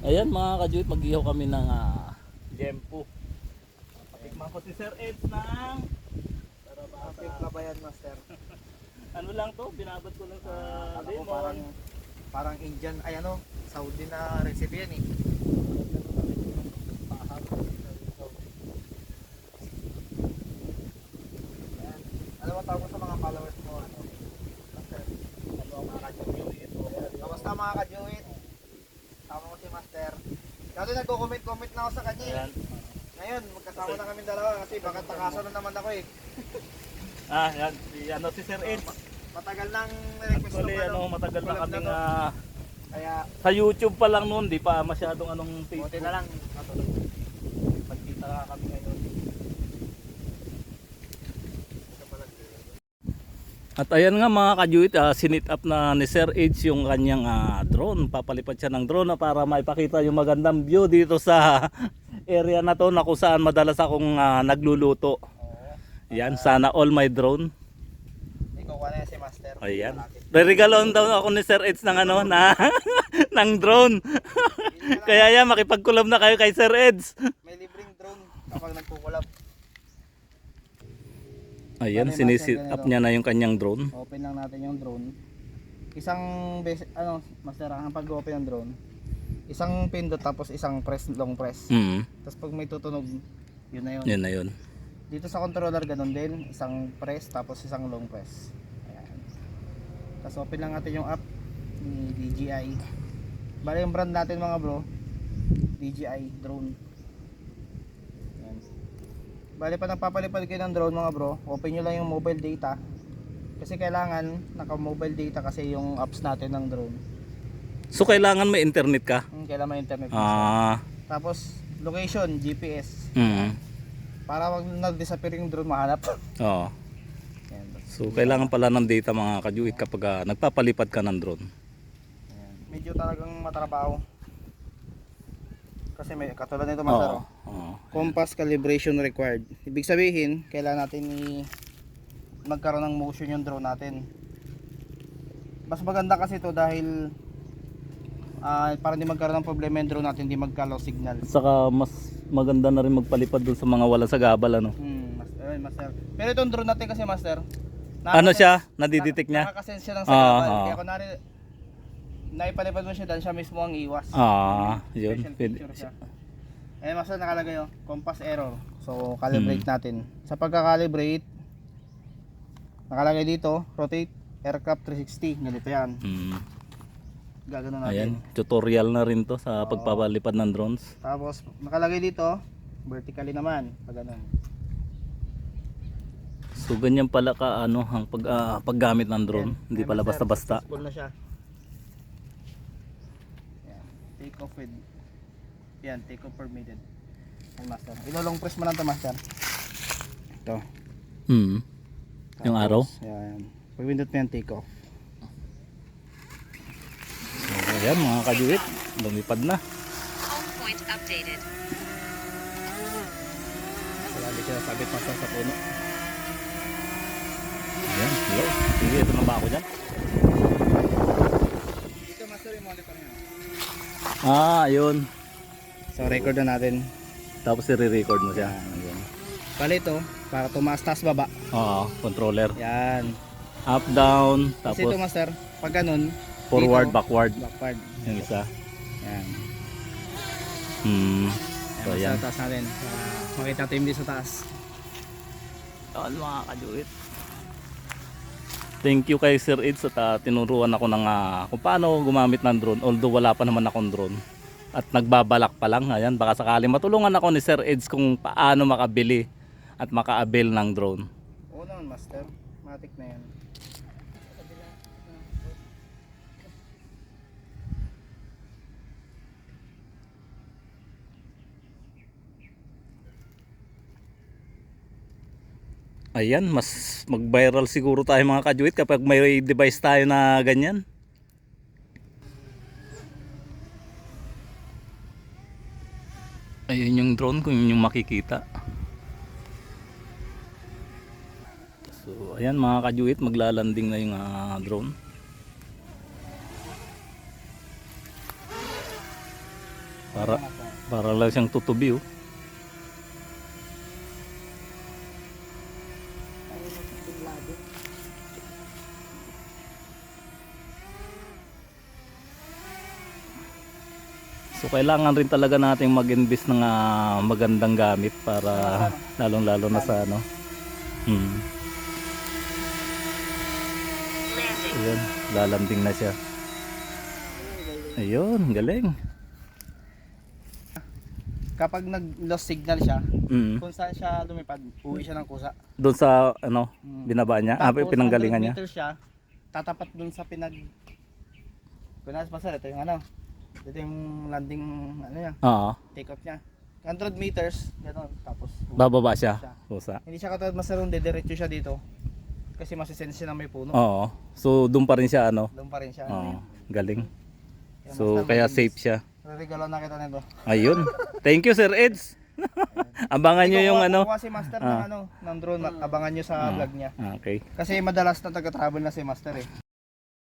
Ayan mga kajuit, mag-ihaw kami ng uh, jempo. Patikman ko si Sir Ed ng Ang timpla ba yan, master? ano lang to, binabad ko lang sa Alam ko lemon. parang parang Indian, ay ano, Saudi na recipe yan eh. Ayan. Ano mo tawag sa mga followers mo? Ano? Master. Ano ang mga kajuit? Kamusta mga kajuit? Tama mo si Master. Dati nagko-comment-comment na ako sa kanya eh. Ayan. Ngayon, magkasama na kami dalawa kasi baka takasan na naman ako eh. Ah, yan, si, ano si Sir Ed. Matagal nang request Actually, ng ano, matagal na kaming ah, Kaya, sa YouTube pa lang noon, di pa masyadong anong buti Facebook. na lang. Magkita ka kami ngayon. Ito pala. At ayan nga mga kajuit, ah, sinit up na ni Sir Edge yung kanyang ah, drone. Papalipad siya ng drone na para maipakita yung magandang view dito sa area na to na kung saan madalas akong ah, nagluluto. Oo. Yan, sana all my drone. Ikaw ka na si Master. Ayan. Reregaloon daw ako ni Sir Edge ng ano na ng drone. Kaya yan makipagkulab na kayo kay Sir Edge. May libreng drone kapag nagkukulab. Ayan, sinisit up niya na yung kanyang drone. Open lang natin yung drone. Isang base, ano, Master, ang pag-open ng drone. Isang pindot tapos isang press, long press. Mm. Tapos pag may tutunog, yun na yun. Yan na yun. Dito sa controller ganun din, isang press tapos isang long press. Ayan. Tapos open lang natin yung app ni DJI. Bali yung brand natin mga bro, DJI drone. Bali pa nagpapalipad kayo ng drone mga bro, open nyo lang yung mobile data. Kasi kailangan naka-mobile data kasi yung apps natin ng drone. So kailangan may internet ka? Hmm, kailangan may internet. Ah, Tapos location, GPS. mm. Para wag nag-disappear yung drone mahanap. Oo. So kailangan pala ng data mga kajuit kapag ah, nagpapalipad ka ng drone. Medyo talagang matrabaho. Kasi may katulad nito Oo. masaro. Oo. Compass calibration required. Ibig sabihin, kailangan natin i magkaroon ng motion yung drone natin. Mas maganda kasi ito dahil ah para hindi magkaroon ng problema yung drone natin, hindi magkalaw signal. Saka mas maganda na rin magpalipad dun sa mga wala sa gabal ano. Hmm, master, ayun, master. Pero itong drone natin kasi master, Ano siya? Nadidetect niya? Nakakasense siya ng Ah, sagabal. ah. Kaya kunwari, naipalipad mo siya dahil siya mismo ang iwas. Ah, yun. Special feature siya. Eh, mas nakalagay oh, compass error. So, calibrate Hmm. natin. Sa pagka-calibrate, nakalagay dito, rotate aircraft 360. Ganito yan. Mm. Gagano Ayan, natin. tutorial na rin to sa Oo. pagpapalipad ng drones. Tapos, nakalagay dito, vertically naman. Pag ganun. So ganyan pala ka ano ang pag ah, paggamit ng drone, hindi Ayan, pala basta-basta. Successful na siya. Yan. Take off with yan, take off permitted. Yan, master. Ilolong press mo lang to master. Ito. Hmm. Yung araw? Yan. Pag windot mo yan, take off. So ayan mga kajuit, lumipad na. Home point updated. Wala di siya sabit master sa puno. Ayan, hello. Sige, ito na ba ako dyan? Ah, ayun. So record na natin. Tapos i-record mo siya. Ayun. Bali ito, para tumaas taas baba. Oo, controller. Yan. Up, down, Kasi ito tapos master, pag ganun, forward, dito, backward. backward. Yung isa. Yan. Hmm. Yan, So, yan. sa taas natin. Para makita natin din sa taas. Yan mga kajuit. Thank you kay Sir Ed sa ta- tinuruan ako ng ah, kung paano gumamit ng drone. Although wala pa naman akong drone. At nagbabalak pa lang. Ayan, baka sakali matulungan ako ni Sir Eds kung paano makabili at maka-avail ng drone. Oo naman master, matik na yan. Ayan, mas mag-viral siguro tayo mga kajuit kapag may device tayo na ganyan. Ayun yung drone kung yun yung makikita. So, ayan mga kajuit, maglalanding na yung ah, drone. Para, para lang siyang tutubi oh. So kailangan rin talaga nating mag-invest ng ah, magandang gamit para lalong-lalo na sa ano. Hmm. Ayan, lalambing na siya. Ayun, galing. Kapag nag-lost signal siya, Mm. kung saan siya lumipad, uwi siya ng kusa. Doon sa ano, Mm. binaba niya, ah, Tapos, pinanggalingan 100 niya. meters siya, tatapat dun sa pinag... Kunas pa sir, ito yung ano, ito yung landing, ano niya, Oo, take off niya. 100 meters, gano'n, tapos bababa siya. Kusa. Hindi siya katulad masaroon, didiretso siya dito. Kasi masisense siya na may puno. Oo. So doon pa rin siya ano. Doon pa rin siya. Oo, galing. Kaya So kaya mag-invest. safe siya. Regalo na kita nito. Ayun. Thank you Sir Eds. Abangan niyo yung ano. Kukuha si master ng Ah. ano, ng drone, abangan niyo sa vlog niya. Ah, Okay. Kasi madalas na taga-travel na si master eh.